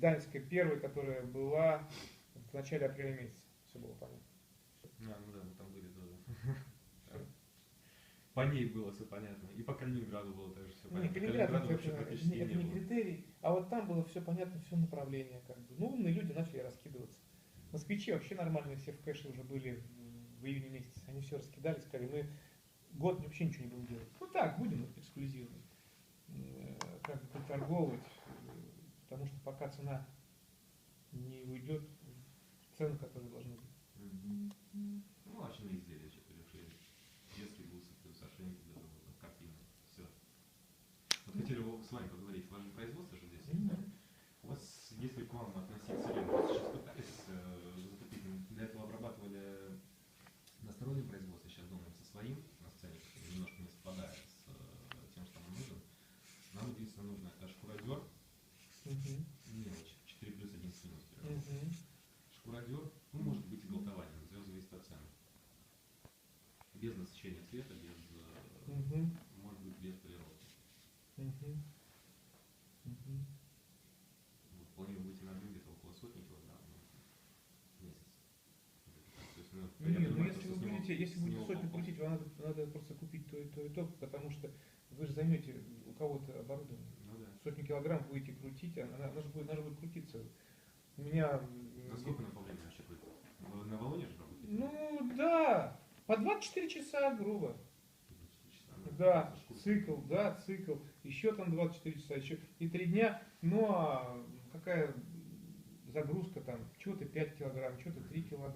Гданьская первая, которая была в начале апреля месяца. Все было понятно. А, ну да, мы там были тоже. По ней было все понятно. И по Калининграду было тоже все Не, понятно. Калининград Калининграду это, вообще практически не, это не не критерий, а вот там было все понятно, все направление. Как бы. Ну, умные люди начали раскидываться. Москвичи вообще нормальные все в кэше уже были в, июне месяце. Они все раскидали, сказали, мы год вообще ничего не будем делать. Ну так, будем эксклюзивно. э, Как бы приторговывать, э, потому что пока цена не уйдет в цену, которая должна быть. Мгм. Ну, овощные изделия перешли. Детские бусы, плюс ошейники, даже картины. Все. Вот хотели с вами поговорить. Же производство же здесь есть, да? У вас, если к вам относиться, Лен, Без насыщения цвета, без, Мгм. может быть, без полировки. Мгм. Мгм. Вот, планируем выйти на где-то около сотни килограмм ну, в месяц. То есть, ну, Нет, ну понимаю, если вы будете, если будете сотню крутить, вам надо, надо просто купить то и то и то, потому что вы же займете у кого-то оборудование. Ну да. Сотню килограмм будете крутить, она, она же будет, она же будет крутиться. У меня... Насколько на по времени вообще будет? Вы На Волоне же работаете? Ну да, по 24 часа, грубо. 24 часа, Да, цикл, да, цикл. Еще там 24 часа, еще и 3 дня. Ну а какая загрузка там? Чего-то 5 килограмм, чего-то 3 килограмма.